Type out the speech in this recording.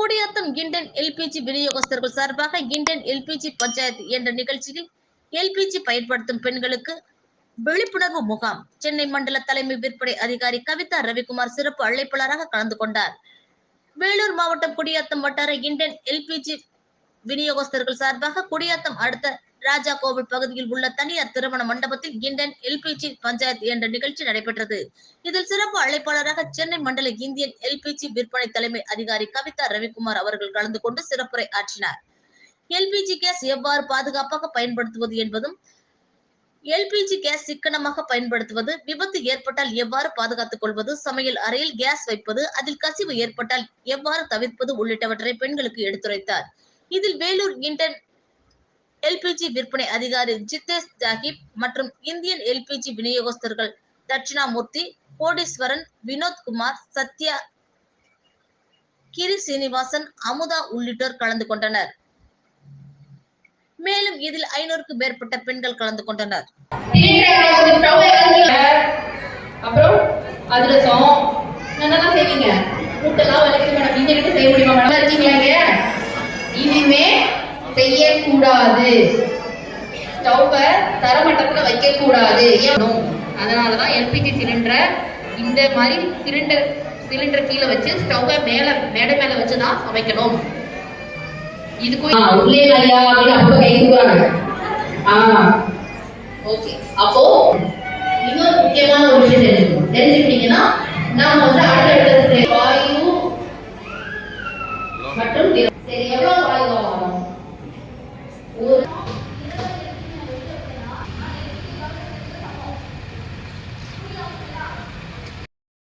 Gudiyatham கிண்டன் LPG விநியோகஸ்தர்கள் சார்பாக கிண்டன் LPG panchayat என்ற நிகழ்ச்சியில் எல்பிஜி பயன்படுத்தும் பெண்களுக்கு விழிப்புணர்வு முகாம். சென்னை மண்டல தலைமை விற்பனை அதிகாரி கவிதா ரவிக்குமார் சிறப்பு அழைப்பாளராக கலந்து கொண்டார். வேலூர் மாவட்டம் குடியாத்தம் வட்டார இண்டன் எல்பிஜி விநியோகஸ்தர்கள் சார்பாக குடியாத்தம் அடுத்த ராஜா கோவில் பகுதியில் உள்ள தனியார் திருமண மண்டபத்தில் இண்டன் எல்பிஜி பஞ்சாயத்து என்ற நிகழ்ச்சி நடைபெற்றது. இதில் சிறப்பு அழைப்பாளராக சென்னை மண்டல இந்தியன் எல்பிஜி விற்பனை தலைமை அதிகாரி கவிதா ரவிக்குமார் அவர்கள் கலந்து கொண்டு சிறப்புரை ஆற்றினார். எல்பிஜி கேஸ் எவ்வாறு பாதுகாப்பாக பயன்படுத்துவது என்பதும் எல்பிஜி கேஸ் சிக்கனமாக பயன்படுத்துவது விபத்து ஏற்பட்டால் எவ்வாறு பாதுகாத்துக் கொள்வது சமையல் அறையில் கேஸ் வைப்பது அதில் கசிவு ஏற்பட்டால் எவ்வாறு தவிர்ப்பது உள்ளிட்டவற்றை பெண்களுக்கு எடுத்துரைத்தார். இதில் வேலூர் இன்டர்ன் எல்பிஜி விற்பனை அதிகாரி ஜித்தேஷ் ஜாகிப் மற்றும் இந்தியன் எல்பிஜி விநியோகஸ்தர்கள் தட்சிணாமூர்த்தி கோடீஸ்வரன் வினோத்குமார் சத்யா கிரி சீனிவாசன் அமுதா உள்ளிட்டோர் கலந்து கொண்டனர். மேலும் இதில் ஐநூறுக்கும் மேற்பட்ட பெண்கள் கலந்து கொண்டனர். அப்புறம் அதிரசம் என்னெல்லாம் செய்வீங்க? முட்டெல்லாம் வலிக்கு மேடம். நீங்க செய்ய முடியுமா மேடம்? இருக்கீங்களா இனிமே செய்யக்கூடாது. ஸ்டவ்வை தரமட்டத்தில் வைக்கக்கூடாது. அதனால தான் எல்பிஜி சிலிண்டரை இந்த மாதிரி சிலிண்டர் சிலிண்டர் கீழே வச்சு ஸ்டவ்வை மேலே மேடை மேலே வச்சு தான் சமைக்கணும் இதுக்கும் அப்போ கைக்குவாங்க முக்கியமான ஒரு தெரிஞ்சுக்கிட்டீங்கன்னா நாம வந்து அடுத்தடுத்த வாயு மற்றும் சரி எவ்வளவு வாயு ஆகும்